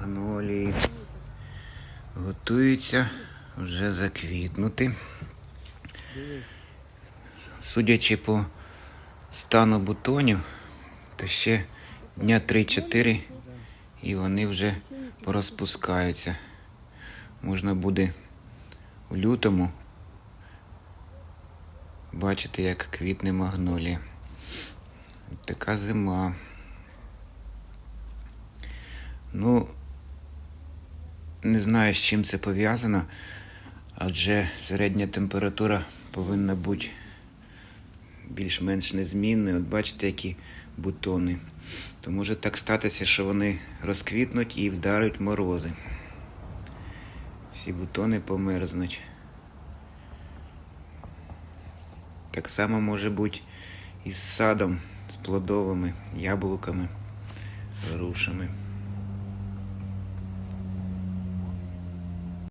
магнолії готуються вже заквітнути. Судячи по стану бутонів, то ще дня 3-4 і вони вже порозпускаються. Можна буде у лютому бачити, як квітне магнолія. Така зима. Ну, не знаю, з чим це пов'язано, адже середня температура повинна бути більш-менш незмінною. От бачите, які бутони. То може так статися, що вони розквітнуть і вдарять морози. Всі бутони померзнуть. Так само може бути і з садом, з плодовими, яблуками, грушами.